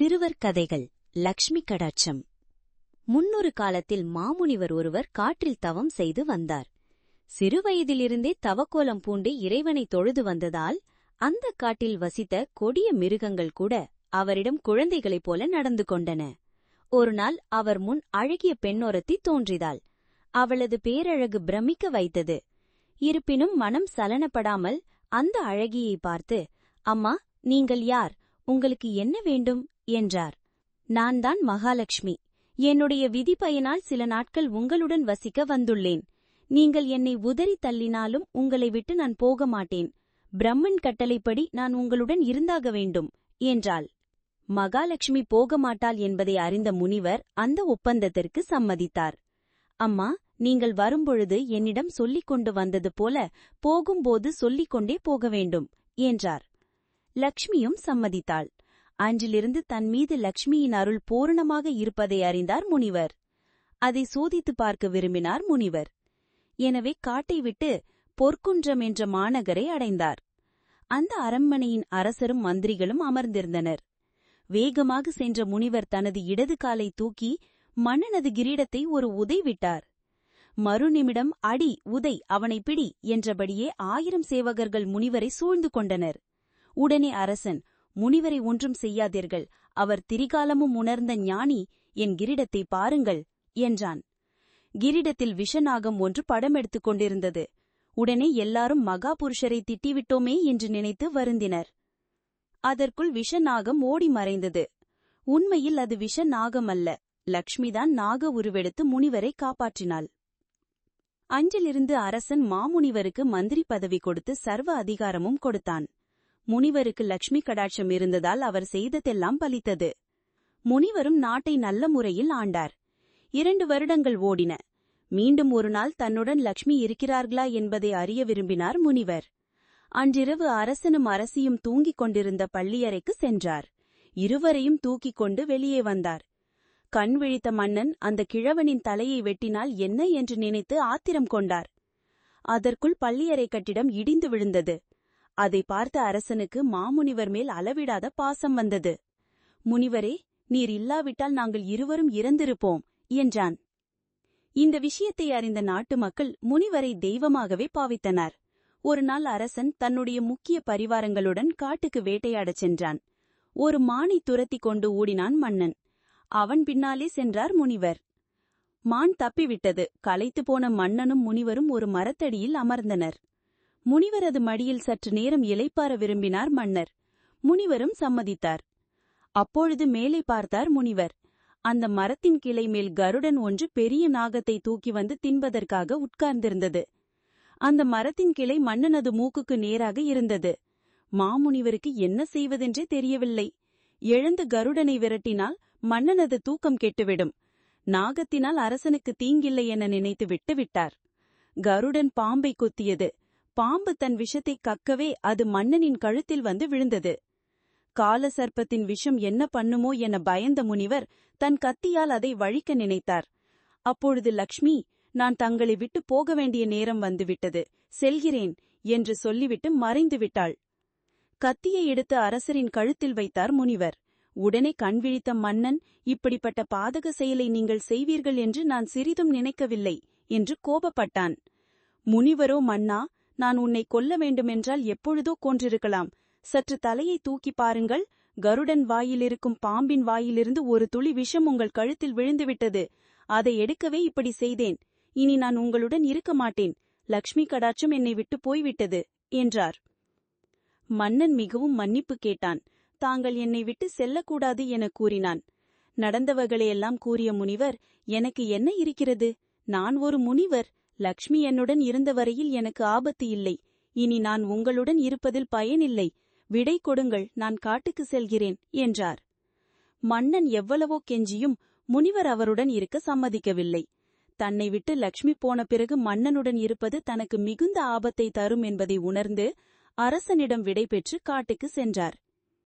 சிறுவர் கதைகள் லக்ஷ்மி கடாட்சம். முன்னொரு காலத்தில் மாமுனிவர் ஒருவர் காற்றில் தவம் செய்து வந்தார். சிறுவயதிலிருந்தே தவக்கோலம் பூண்டு இறைவனை தொழுது வந்ததால் அந்த காட்டில் வசித்த கொடிய மிருகங்கள் கூட அவரிடம் குழந்தைகளைப் போல நடந்து கொண்டன. ஒருநாள் அவர் முன் அழகிய பெண்ணொருத்தி தோன்றிதாள். அவளது பேரழகு பிரமிக்க வைத்தது. இருப்பினும் மனம் சலனப்படாமல் அந்த அழகியை பார்த்து அம்மா நீங்கள் யார்? உங்களுக்கு என்ன வேண்டும்? என்றார். நான் தான் மகாலட்சுமி. என்னுடைய விதி பயனால் சில நாட்கள் உங்களுடன் வசிக்க வந்துள்ளேன். நீங்கள் என்னை உதறி தள்ளினாலும் உங்களை விட்டு நான் போக மாட்டேன். பிரம்மன் கட்டளைப்படி நான் உங்களுடன் இருந்தாக வேண்டும் என்றாள். மகாலட்சுமி போக மாட்டாள் என்பதை அறிந்த முனிவர் அந்த ஒப்பந்தத்திற்கு சம்மதித்தார். அம்மா நீங்கள் வரும்பொழுது என்னிடம் சொல்லிக் கொண்டு வந்தது போல போகும்போது சொல்லிக் கொண்டே போக வேண்டும் என்றார். லக்ஷ்மியும் சம்மதித்தாள். அன்றிலிருந்து தன் மீது லக்ஷ்மியின் அருள் பூரணமாக இருப்பதை அறிந்தார் முனிவர். அதை சோதித்து பார்க்க விரும்பினார் முனிவர். எனவே காட்டை விட்டு பொற்குன்றம் என்ற மாநகரை அடைந்தார். அந்த அரண்மனையின் அரசரும் மந்திரிகளும் அமர்ந்திருந்தனர். வேகமாக சென்ற முனிவர் தனது இடது காலை தூக்கி மன்னனது கிரீடத்தை ஒரு உதை விட்டார். மறுநிமிடம் அடி உதை அவனை பிடி என்றபடியே ஆயிரம் சேவகர்கள் முனிவரை சூழ்ந்து கொண்டனர். உடனே அரசன் முனிவரை ஒன்றும் செய்யாதீர்கள். அவர் திரிகாலமும் உணர்ந்த ஞானி என் கிரீடத்தை பாருங்கள் என்றான். கிரீடத்தில் விஷநாகம் ஒன்று படம் எடுத்துக் கொண்டிருந்தது. உடனே எல்லாரும் மகா புருஷரை திட்டிவிட்டோமே என்று நினைத்து வருந்தினர். அதற்குள் விஷநாகம் ஓடி மறைந்தது. உண்மையில் அது விஷநாகம் அல்ல லக்ஷ்மிதான் நாக உருவெடுத்து முனிவரை காப்பாற்றினாள். அஞ்சிலிருந்து அரசன் மாமுனிவருக்கு மந்திரி பதவி கொடுத்து சர்வ அதிகாரமும் கொடுத்தான். முனிவருக்கு லக்ஷ்மி கடாட்சம் இருந்ததால் அவர் செய்ததெல்லாம் பலித்தது. முனிவரும் நாட்டை நல்ல முறையில் ஆண்டார். இரண்டு வருடங்கள் ஓடின. மீண்டும் ஒரு நாள் தன்னுடன் லக்ஷ்மி இருக்கிறார்களா என்பதை அறிய விரும்பினார் முனிவர். அன்றிரவு அரசனும் அரசியும் தூங்கிக் கொண்டிருந்த பள்ளியறைக்கு சென்றார். இருவரையும் தூக்கிக் கொண்டு வெளியே வந்தார். கண் விழித்த மன்னன் அந்த கிழவனின் தலையை வெட்டினால் என்ன என்று நினைத்து ஆத்திரம் கொண்டார். அதற்குள் பள்ளியறை கட்டிடம் இடிந்து விழுந்தது. அதை பார்த்த அரசனுக்கு மாமுனிவர் மேல் அளவிடாத பாசம் வந்தது. முனிவரே நீர் இல்லாவிட்டால் நாங்கள் இருவரும் இறந்திருப்போம் என்றான். இந்த விஷயத்தை அறிந்த நாட்டு மக்கள் முனிவரை தெய்வமாகவே பாவித்தனர். ஒரு நாள் அரசன் தன்னுடைய முக்கிய பரிவாரங்களுடன் காட்டுக்கு வேட்டையாடச் சென்றான். ஒரு மானை துரத்தி கொண்டு ஓடினான் மன்னன். அவன் பின்னாலே சென்றார் முனிவர். மான் தப்பிவிட்டது. களைத்து போன மன்னனும் முனிவரும் ஒரு மரத்தடியில் அமர்ந்தனர். முனிவரது மடியில் சற்று நேரம் இலைப்பார விரும்பினார் மன்னர். முனிவரும் சம்மதித்தார். அப்பொழுது மேலே பார்த்தார் முனிவர். அந்த மரத்தின் கிளை மேல் கருடன் ஒன்று பெரிய நாகத்தை தூக்கி வந்து தின்பதற்காக உட்கார்ந்திருந்தது. அந்த மரத்தின் கிளை மன்னனது மூக்குக்கு நேராக இருந்தது. மாமுனிவருக்கு என்ன செய்வதென்றே தெரியவில்லை. எழுந்து கருடனை விரட்டினால் மன்னனது தூக்கம் கெட்டுவிடும். நாகத்தினால் அரசனுக்கு தீங்கில்லை என நினைத்து விட்டுவிட்டார். கருடன் பாம்பை கொத்தியது. பாம்பு தன் விஷத்தை கக்கவே அது மன்னனின் கழுத்தில் வந்து விழுந்தது. கால சர்ப்பத்தின் விஷம் என்ன பண்ணுமோ என பயந்த முனிவர் தன் கத்தியால் அதை வழிக்க நினைத்தார். அப்பொழுது லக்ஷ்மி நான் தங்களை விட்டு போக வேண்டிய நேரம் வந்துவிட்டது. செல்கிறேன் என்று சொல்லிவிட்டு மறைந்து விட்டாள். கத்தியை எடுத்து அரசரின் கழுத்தில் வைத்தார் முனிவர். உடனே கண்விழித்த மன்னன் இப்படிப்பட்ட பாதக செயலை நீங்கள் செய்வீர்கள் என்று நான் சிறிதும் நினைக்கவில்லை என்று கோபப்பட்டான். முனிவரோ மன்னா நான் உன்னை கொல்ல வேண்டுமென்றால் எப்பொழுதோ கொன்றிருக்கலாம். சற்று தலையை தூக்கி பாருங்கள். கருடன் வாயிலிருக்கும் பாம்பின் வாயிலிருந்து ஒரு துளி விஷம் உங்கள் கழுத்தில் விழுந்துவிட்டது. அதை எடுக்கவே இப்படி செய்தேன். இனி நான் உங்களுடன் இருக்க மாட்டேன். லக்ஷ்மி கடாட்சம் என்னை விட்டு போய்விட்டது என்றார். மன்னன் மிகவும் மன்னிப்பு கேட்டான். தாங்கள் என்னை விட்டு செல்லக்கூடாது என கூறினான். நடந்தவர்களையெல்லாம் கூறிய முனிவர் எனக்கு என்ன இருக்கிறது? நான் ஒரு முனிவர். லக்ஷ்மி என்னுடன் இருந்த வரையில் எனக்கு ஆபத்து இல்லை. இனி நான் உங்களுடன் இருப்பதில் பயனில்லை. விடை கொடுங்கள் நான் காட்டுக்கு செல்கிறேன் என்றார். மன்னன் எவ்வளவோ கெஞ்சியும் முனிவர் அவருடன் இருக்க சம்மதிக்கவில்லை. தன்னை விட்டு லக்ஷ்மி போன பிறகு மன்னனுடன் இருப்பது தனக்கு மிகுந்த ஆபத்தை தரும் என்பதை உணர்ந்து அரசனிடம் விடை பெற்று காட்டுக்கு சென்றார்.